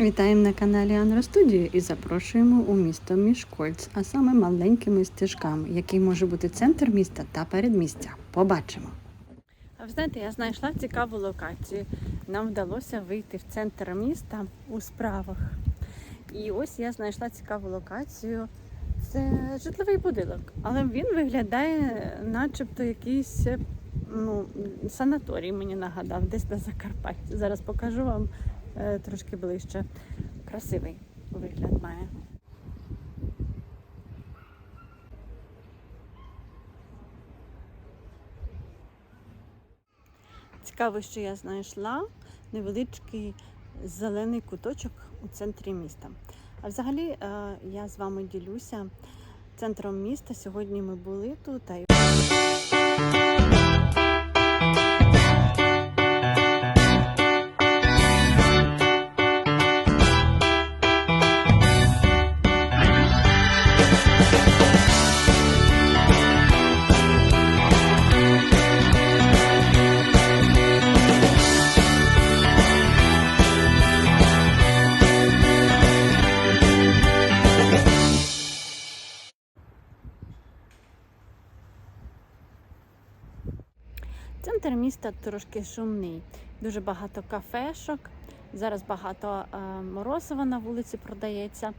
Вітаємо на каналі Анро Студію і запрошуємо у місто Мішкольц, а саме маленькими стежками, який може бути центр міста та передмістя. Побачимо. А ви знаєте, я знайшла цікаву локацію. Нам вдалося вийти в центр міста у справах. І ось я знайшла цікаву локацію. Це житловий будинок, але він виглядає, начебто, якийсь ну, санаторій мені нагадав, десь на Закарпатті. Зараз покажу вам трошки ближче. Красивий вигляд має. Цікаво, що я знайшла невеличкий зелений куточок у центрі міста. А взагалі е, я з вами ділюся центром міста. Сьогодні ми були тут. Центр міста трошки шумний. Дуже багато кафешок. Зараз багато е, морозива на вулиці продається.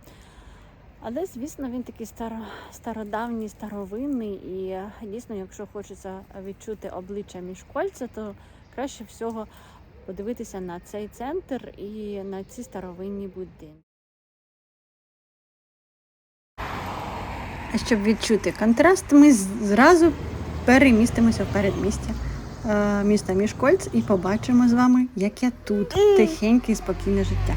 Але, звісно, він такий старо, стародавній, старовинний. І е, дійсно, якщо хочеться відчути обличчя міжкольця, то краще всього подивитися на цей центр і на ці старовинні будинки. Щоб відчути контраст, ми зразу перемістимося в передмістя міста Мішкольц і побачимо з вами, яке тут тихеньке і спокійне життя.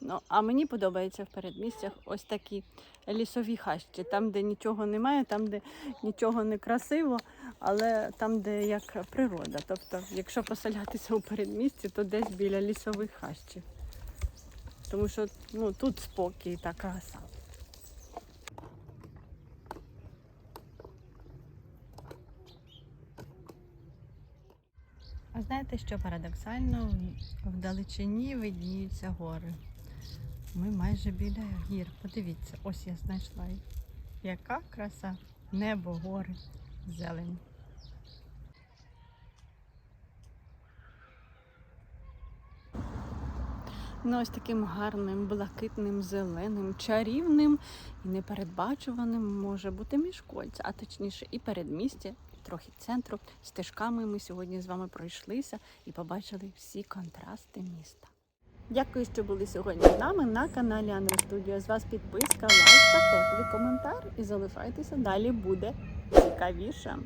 Ну, а мені подобається в передмістях ось такі лісові хащі, там, де нічого немає, там, де нічого не красиво, але там, де як природа. Тобто, якщо поселятися у передмісті, то десь біля лісових хащів. Тому що ну, тут спокій та краса. А знаєте, що парадоксально? В- Вдалечині видніються гори. Ми майже біля гір. Подивіться, ось я знайшла. Яка краса! Небо, гори, зелень. Ну, ось таким гарним, блакитним, зеленим, чарівним і непередбачуваним може бути міжкольця, а точніше і передмістя, трохи центру. Стежками ми сьогодні з вами пройшлися і побачили всі контрасти міста. Дякую, що були сьогодні з нами на каналі Анра Студіо. З вас підписка, лайк та теплий коментар. І залишайтеся далі буде цікавіше.